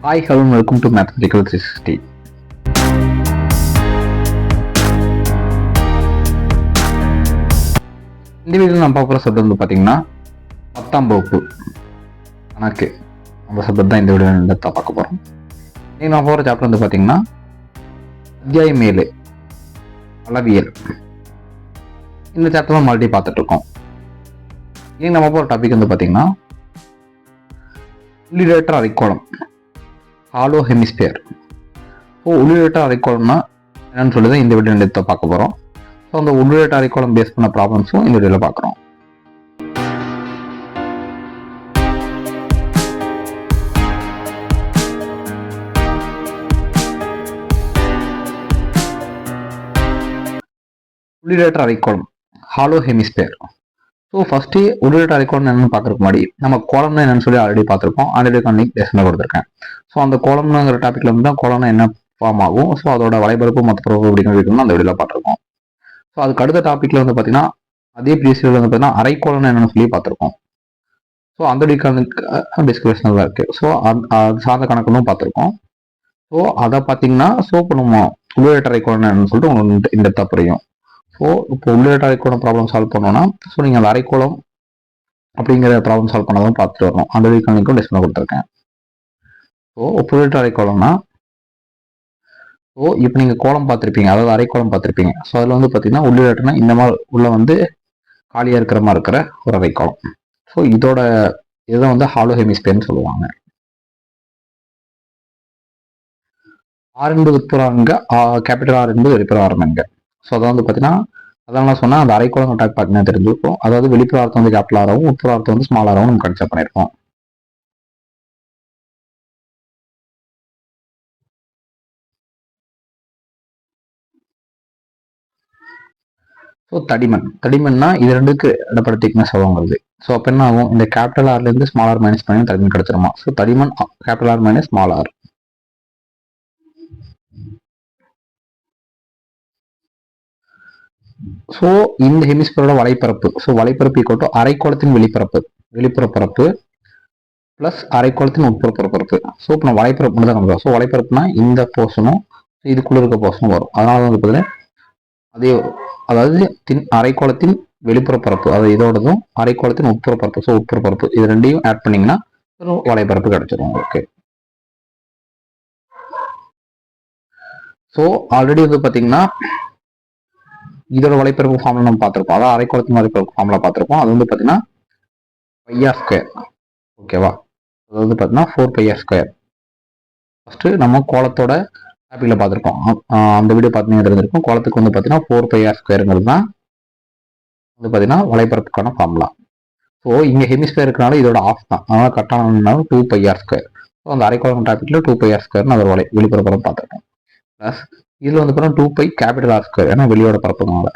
Hi hello welcome to mathematical three sixty இந்த வீடியோவில் நான் பார்க்குற சப்ஜெக்ட் வந்து பார்த்தீங்கன்னா பத்தாம் வகுப்பு கணக்கு. அந்த சப்ஜெக்ட் தான் இந்த வீடியோ தான் பார்க்க போகிறோம் நீங்கள் நான் போகிற சாப்டர் வந்து பார்த்தீங்கன்னா அத்தியாயம் ஏழு அளவியல் இந்த சாப்டர் தான் மறுபடியும் பார்த்துட்ருக்கோம் இன்னைக்கு நம்ம போகிற டாபிக் வந்து பார்த்தீங்கன்னா உள்ளிடற்ற அரைக்கோளம் ஹாலோ ஹெமிஸ்பியர். ஸோ உள்ளிட்ட அரைக்கோளம்னா என்னன்னு சொல்லி தான் இந்த வீடியோ எடுத்து பார்க்க போகிறோம் ஸோ அந்த உள்ளிட்ட அரைக்கோளம் பேஸ் பண்ண ப்ராப்ளம்ஸும் இந்த வீடியோவில் பார்க்குறோம். உள்ளிடற்ற அரைக்கோளம் ஹாலோ ஹெமிஸ்பியர். ஸோ ஃபஸ்ட்டு உள்ளிடற்ற அரைக்கோளம் என்னன்னு பார்க்குறக்கு முன்னாடி நம்ம கோலம்னா என்னன்னு சொல்லி ஆல்ரெடி பார்த்துருக்கோம் ஆல்ரெடி அன்னைக்கு டெஸ்ட்டில் கொடுத்துருக்கேன் ஸோ அந்த கோலம்னுங்கிற டாப்பிக்ல வந்து தான் கோலம்னா என்ன ஃபார்ம் ஆகும்? ஸோ அதோட வலைபரப்பு மற்ற பரப்பு அப்படிங்கிற வீடியோ அந்த வீடியோவில் பார்த்துருக்கோம். ஸோ அதுக்கு அடுத்த டாப்பிக்கில் வந்து பார்த்தீங்கன்னா அதே பிரிசியில் வந்து பார்த்தீங்கன்னா அரைக்கோளம் என்னன்னு சொல்லி பார்த்துருக்கோம். ஸோ அந்த வீக்கான டிஸ்கிரிப்ஷனில் தான் இருக்குது ஸோ அது சார்ந்த கணக்குன்னு பார்த்துருக்கோம். ஸோ அதை பார்த்தீங்கன்னா ஸோ இப்போ நம்ம உள்ளிடற்ற அரைக்கோளம் என்னன்னு சொல்லிட்டு உங்களுக்கு இந்த இடத்த புரியும். ஸோ இப்போ உள்ளிடற்ற அரைக்கோளம் ப்ராப்ளம் சால்வ் பண்ணோம்னா ஸோ நீங்கள் அந்த அரைக்கோளம் அப்படிங்கிற ப்ராப்ளம் சால்வ் பண்ணதும் பார்த்துட்டு வரணும். அந்த வீக்கானுக்கும் டிஸ்பிளே கொடுத்துருக்கேன். ஸோ உள்ளிடற்ற அரைக்கோளம்னா ஸோ இப்போ நீங்கள் கோலம் பார்த்துருப்பீங்க. அதாவது அரைக்கோளம் பார்த்துருப்பீங்க. ஸோ அதில் வந்து பார்த்தீங்கன்னா உள்ளிடட்டுனா இந்த மாதிரி உள்ள வந்து காலியாக இருக்கிற மாதிரி இருக்கிற ஒரு அரைக்கோளம். ஸோ இதோட இதை வந்து ஹாலோ ஹெமிஸ்பியர்னு சொல்லுவாங்க. ஆர் என்பது உட்புறாங்க கேபிட்டல் ஆர் என்பது வெளிப்புற ஆரம்பங்க ஸோ அதை வந்து பார்த்தீங்கன்னா அதெல்லாம் சொன்னால் அந்த அரைக்கோளம் அட்டாக் பார்த்தீங்கன்னா தெரிஞ்சிருக்கும் அதாவது வெளிப்புறார்த்தம் வந்து கேபிட்டல் ஆராவும் உட்புற வந்து ஸ்மால் ஆராவும் நம்ம கன்சிடர் பண்ணியிருக்கோம் ஸோ தடிமன். தடிமன்னா இது ரெண்டுக்கு இடப்பட திக்னஸ் ஆகுங்கிறது ஸோ அப்போ என்ன ஆகும்? இந்த கேபிட்டல் ஆர்லேருந்து ஸ்மால் ஆர் மைனஸ் பண்ணி தடிமன் கிடைச்சிருமா? ஸோ தடிமன் capital R minus small R so இந்த ஹெமிஸ்பியரோட வலைப்பரப்பு. ஸோ வலைப்பரப்பு ஈக்குவல் டு அரைக்கோளத்தின் வெளிப்பரப்பு. வெளிப்புற பரப்பு ப்ளஸ் அரைக்கோளத்தின் உட்புற பரப்பு ஸோ இப்போ நம்ம வலைப்பரப்பு தான் கணக்கு ஸோ வலைப்பரப்புனா இந்த போர்ஷனும் இதுக்குள்ளே இருக்க போர்ஷனும் வரும். அதனால வந்து பார்த்தீங்கன்னா அதே அதாவது தின் அரைக்கோளத்தின் வெளிப்புற பரப்பு அதாவது இதோடதும் அரைக்கோளத்தின் உட்புற பரப்பு ஸோ உட்புற பரப்பு இது ரெண்டையும் ஆட் பண்ணீங்கன்னா வலைப்பரப்பு கிடைச்சிரும் உங்களுக்கு. ஸோ ஆல்ரெடி வந்து பார்த்தீங்கன்னா இதோட வலைப்பரப்பு ஃபார்ம்ல நம்ம பார்த்துருப்போம். அதாவது அரைக்கோளத்தின் வலைப்பரப்பு ஃபார்ம்ல பார்த்துருப்போம். அது வந்து பார்த்தீங்கன்னா பையா ஸ்கொயர் ஓகேவா அது வந்து பார்த்தீங்கன்னா ஃபோர் பையா ஸ்கொயர் ஃபஸ்ட்டு நம்ம கோலத்தோட டாப்பிக்கில் பார்த்துருக்கோம் அந்த வீடியோ பார்த்தீங்கன்னா தெரிஞ்சிருக்கும். கோலத்துக்கு வந்து பார்த்தீங்கன்னா ஃபோர் பையார் ஸ்கொயருங்கிறது தான் வந்து பார்த்தீங்கன்னா வலைப்பரப்புக்கான ஃபார்முலா ஸோ இங்கே ஹெமிஸ்பியர் இருக்கனால இதோட ஆஃப் தான். அதனால் கரெக்டான டூ பையார் ஸ்கொயர் ஸோ அந்த அரைக்கோளம் டாபிக்ல டூ பையார் ஸ்கொயர்னு அதோட வலை வெளிப்புறப்படம் பார்த்துருக்கோம் ப்ளஸ் இதில் வந்து பார்த்தீங்கன்னா two pi capital R square ஏன்னா வெளியோட பரப்புனால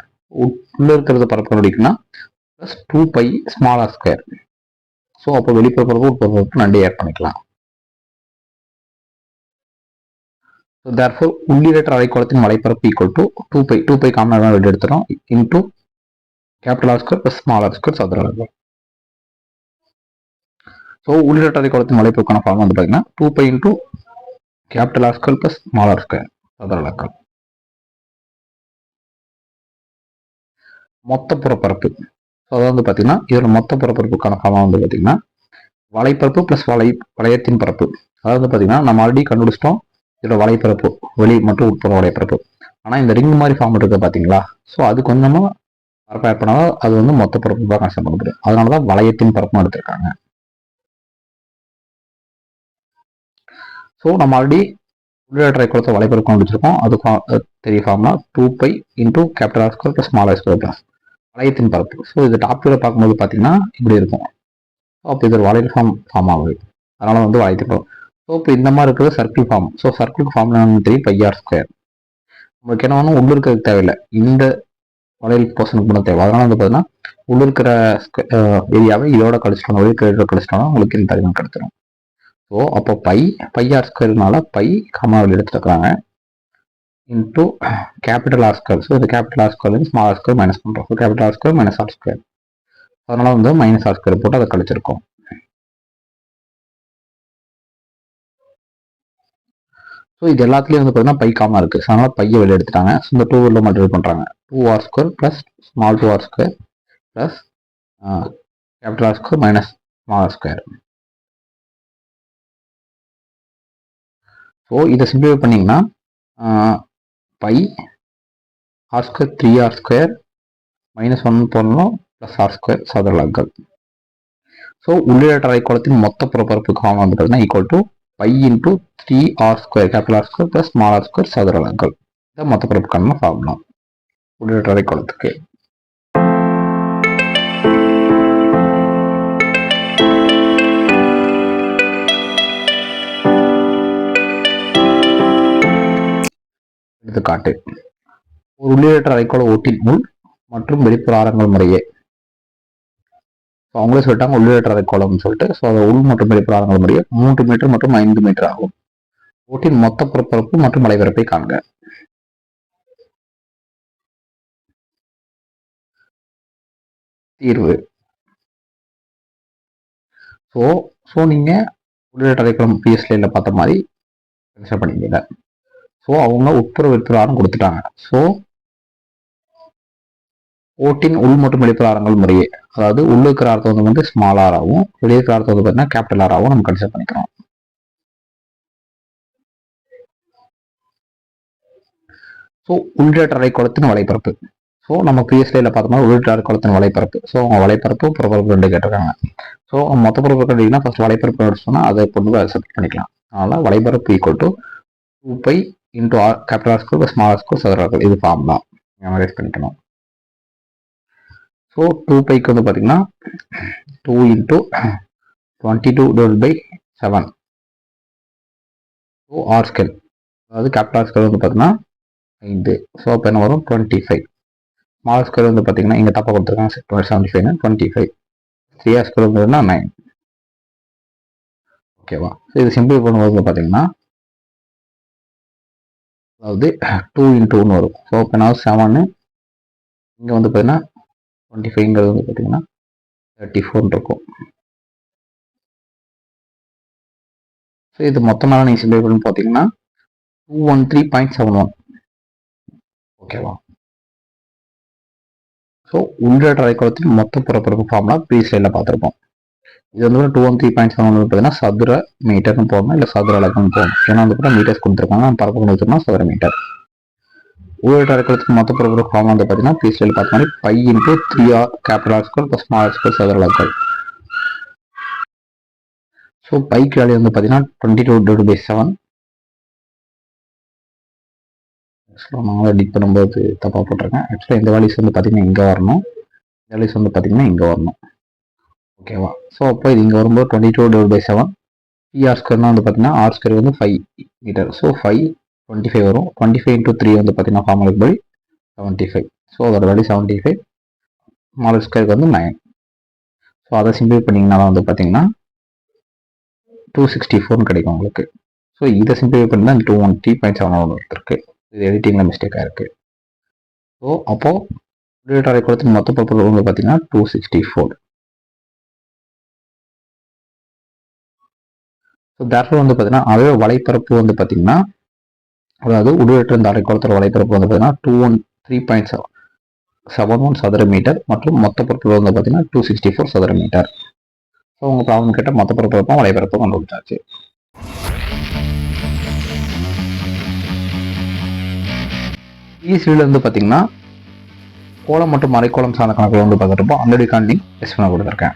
உள்ள இருக்கிறத பரப்பு கண்டுபிடிக்கணும்னா plus two pi small R square so அப்போ வெளிப்புற உட்பரப்பு நண்டு ஆட் பண்ணிக்கலாம். ஸோ தேர்ஃபோர் உள்ளிடற்ற அரைக்கோளத்தின் மலைப்பரப்பு equal to two pi two pi காமனாக தான் வெளியே in into capital R square plus small R square சதுர அளவு. ஸோ உள்ளிடற்ற அரைக்கோளத்தின் மலைப்பரப்புக்கான ஃபார்ம் வந்து பார்த்தீங்கன்னா two pi into capital R square plus small R square சதுரலக்கம் மொத்த புறப்பரப்பு. ஸோ அதாவது வந்து பார்த்தீங்கன்னா இதோட மொத்த புறப்பரப்புக்கான ஃபார்மாக வந்து பார்த்தீங்கன்னா வலைப்பரப்பு ப்ளஸ் வலை வளையத்தின் பரப்பு. அதாவது பார்த்தீங்கன்னா நம்ம ஆல்ரெடி கண்டுபிடிச்சிட்டோம் இதோட வலைப்பரப்பு வெளி மற்றும் உட்புற வலைப்பரப்பு. ஆனால் இந்த ரிங் மாதிரி ஃபார்ம் இருக்குது பார்த்தீங்களா ஸோ அது கொஞ்சமாக பரப்பாக ஆட் அது வந்து மொத்த பரப்பு தான் கன்சிடர் பண்ண முடியும். அதனால தான் வளையத்தின் பரப்பும் எடுத்திருக்காங்க. ஸோ நம்ம ஆல்ரெடி உள்ளிடற்ற கொடுத்த வலைப்பரப்பு கண்டுபிடிச்சிருக்கோம் அது தெரிய ஃபார்ம்னா two pi into capital R square plus small R square plus வளையத்தின் பரப்பு. ஸோ இது டாப்பில் பார்க்கும்போது பார்த்தீங்கன்னா இப்படி இருக்கும். அப்போ இது ஒரு வளையல் ஃபார்ம் ஃபார்ம் ஆகுது அதனால் வந்து வளையத்தின் பரப்பு ஸோ இப்போ இந்த மாதிரி இருக்கிறது circle form so circle form தெரியும் பையார் ஸ்கொயர் உங்களுக்கு என்ன வேணும் உள்ள இருக்கிறதுக்கு தேவையில்லை. இந்த வளையல் போர்ஷனுக்கு மட்டும் தேவை. அதனால் வந்து பார்த்தீங்கன்னா உள்ளிருக்கிற இருக்கிற ஏரியாவை இதோட கழிச்சிட்டோம் வெளியே கழிச்சிட்டோம்னா உங்களுக்கு இந்த தகுதி கிடைச்சிடும் ஸோ அப்போ பை பையார் ஸ்கொயர்னால பை கமாவில் எடுத்துருக்குறாங்க into capital R square so இது capital R square small R square minus பண்ணுறோம் so capital R square minus R square அதனால வந்து மைனஸ் ஆர் ஸ்கொயர் போட்டு அதை கழிச்சிருக்கோம். ஸோ இது எல்லாத்துலேயும் வந்து பார்த்தீங்கன்னா பை காமா இருக்குது ஸோ அதனால் பையை வெளியே எடுத்துட்டாங்க. ஸோ இந்த டூ உள்ள மல்டிபிள் பண்ணுறாங்க two R square plus small two R square plus capital R square minus small R square so இதை சிம்பிளிஃபை பண்ணிங்கன்னா pi R square three R square minus one போடணும் ப்ளஸ் ஆர் ஸ்கொயர் சதுரலங்கள் so உள்ளிட்ட அரைக்கோளத்தின் மொத்த புறப்பரப்பு காமம் வந்து பார்த்தீங்கன்னா equal to pi into three R square capital R square plus small R square சதுரலங்கள் இதான் மொத்த புறப்புக்கான ஃபார்முலா உள்ளிட்ட அரைக்கோளத்துக்கு எடுத்துக்காட்டு ஒரு உள்ளீடற்ற அரைக்கோள ஓட்டின் உள் மற்றும் வெளிப்புற ஆரங்கள் முறையே. ஸோ அவங்களே சொல்லிட்டாங்க உள்ளீடற்ற அரைக்கோளம்னு சொல்லிட்டு. ஸோ அது உள் மற்றும் வெளிப்புற ஆரங்கள் முறையே. மூன்று மீட்டர் மற்றும் ஐந்து மீட்டர் ஆகும். ஓட்டின் மொத்த புறப்பரப்பு மற்றும் அலைபரப்பை காண்க. தீர்வு. ஸோ ஸோ நீங்கள் உள்ளீடற்ற அரைக்கோளம் பிஎஸ்லேயில் பார்த்த மாதிரி கன்சிடர் ஸோ அவங்க உட்புற வெளிப்புற கொடுத்துட்டாங்க. ஸோ ஓட்டின் உள் மற்றும் வெளிப்புற முறையே. அதாவது உள்ள இருக்கிற அர்த்தம் வந்து ஸ்மால் ஆராகவும் வெளியே இருக்கிற அர்த்தம் வந்து பார்த்தீங்கன்னா கேபிட்டல் ஆராகவும் நம்ம கன்சிடர் பண்ணிக்கிறோம். ஸோ உள்ளிட்டரை குளத்தின் வலைப்பரப்பு. ஸோ நம்ம பிஎஸ்லேயில் பார்த்தோம்னா உள்ளிட்டரை குளத்தின் வலைப்பரப்பு. ஸோ அவங்க வலைப்பரப்பு புறப்பரப்பு ரெண்டு கேட்டிருக்காங்க. ஸோ மொத்த பரப்பு கேட்டீங்கன்னா ஃபஸ்ட் வலைப்பரப்பு சொன்னால் அதை கொண்டு அக்செப்ட் பண்ணிக்கலாம். அதனால் வலைப்பரப்பு equal to two pi into R capital R square small R square சதுர இது ஃபார்ம் தான். மெமரைஸ் பண்ணிக்கணும். ஸோ டூ பைக்கு வந்து பார்த்தீங்கன்னா two into twenty two divide by seven two R square அதாவது கேபிட்டல் ஆர் ஸ்கேல் வந்து பார்த்தீங்கன்னா ஐந்து. ஸோ அப்போ என்ன வரும்? டுவெண்ட்டி ஃபைவ் ஸ்மால் ஸ்கேல் வந்து பார்த்தீங்கன்னா இங்கே தப்பாக கொடுத்துருக்காங்க. Seventy ஃபைவ்னா twenty five three R square வந்து நைன் ஓகேவா ஸோ இது சிம்பிள் பண்ணும்போது பார்த்தீங்கன்னா அதாவது டூ இன்டூன்னு வரும். ஸோ இப்போ நான் செவனு இங்கே வந்து பார்த்தீங்கன்னா டுவெண்ட்டி ஃபைவ்ங்கிறது வந்து பார்த்தீங்கன்னா தேர்ட்டி ஃபோர்னு இருக்கும். ஸோ இது மொத்தமாக நீங்கள் சிம்பிள் பண்ணி பார்த்தீங்கன்னா two one three point seven one ஓகேவா ஸோ உள்ளிட்ட அரைக்குளத்தின் மொத்த புறப்பரப்பு ஃபார்ம்லாம் ப்ரீ சைடில் பார்த்துருப்போம் இது வந்து two one three point seven வந்து பார்த்தீங்கன்னா சதுர மீட்டர்னு போடணும் இல்லை சதுர அலகுன்னு போகணும் ஏன்னா வந்து கூட மீட்டர்ஸ் கொடுத்துருக்காங்க. பரப்பு கொடுத்துருக்கோம் சதுர மீட்டர் ஊழல் அரைக்குளத்துக்கு மொத்த புறப்பரப்பு ஃபார்ம் வந்து பார்த்தீங்கன்னா ப்ரீ பார்த்த மாதிரி pi into three R capital R square plus small square சதுர அலகுகள். ஸோ பைக்கு வேலையை வந்து பார்த்தீங்கன்னா twenty two divide by seven ஆக்சுவலாக நான் எடிட் பண்ணும்போது தப்பாக போட்டிருக்கேன். ஆக்சுவலாக இந்த வேல்யூஸ் வந்து பார்த்தீங்கன்னா இங்கே வரணும். இந்த வேல்யூஸ் வந்து பார்த்தீங்கன்னா இங்கே வரணும். ஓகேவா? ஸோ அப்போ இது இங்கே வரும்போது twenty two divide by seven pi r ஸ்கொயர்னா வந்து பார்த்தீங்கன்னா ஆர் ஸ்கொயர் வந்து five meter so five twenty five வரும். டுவெண்ட்டி ஃபைவ் இன்ட்டு த்ரீ வந்து பார்த்தீங்கன்னா ஃபார்முலுக்கு படி செவன்ட்டி ஃபைவ் ஸோ அதோட வேல்யூ செவன்ட்டி ஃபைவ் மாடல் ஸ்கொயருக்கு வந்து நைன் ஸோ அதை சிம்பிள் பண்ணிங்கன்னா வந்து பார்த்தீங்கன்னா டூ சிக்ஸ்டி ஃபோர்னு கிடைக்கும் உங்களுக்கு. ஸோ இதை சிம்பிள் பண்ணி தான் two one three point seven one இருக்குது இது எடிட்டிங்கில் மிஸ்டேக்காக இருக்குது ஸோ அப்போது உள்ளிட்ட கொடுத்து மொத்த பரப்பு வந்து பார்த்தீங்கன்னா two sixty four so therefore வந்து பார்த்தீங்கன்னா அதே வலைப்பரப்பு வந்து பார்த்தீங்கன்னா அதாவது உடுவேற்ற இந்த அரைக்குளத்தோட வலைப்பரப்பு வந்து பார்த்தீங்கன்னா two one three point seven seven one சதுர மீட்டர் மற்றும் மொத்த பரப்பு வந்து பார்த்தீங்கன்னா டூ சிக்ஸ்டி ஃபோர் சதுர மீட்டர் ஸோ உங்கள் ப்ராப்ளம் கேட்டால் மொத்த பரப்பு வலைப்பரப்பு கண்டுபிடிச்சாச்சு. ஈஸியில் வந்து பார்த்தீங்கன்னா கோலம் மற்றும் அரைக்கோளம் சார்ந்த கணக்கில் வந்து பார்த்துட்டு ஆல்ரெடி காண்டி டெஸ்ட் பண்ண கொடுத்துருக்கேன்.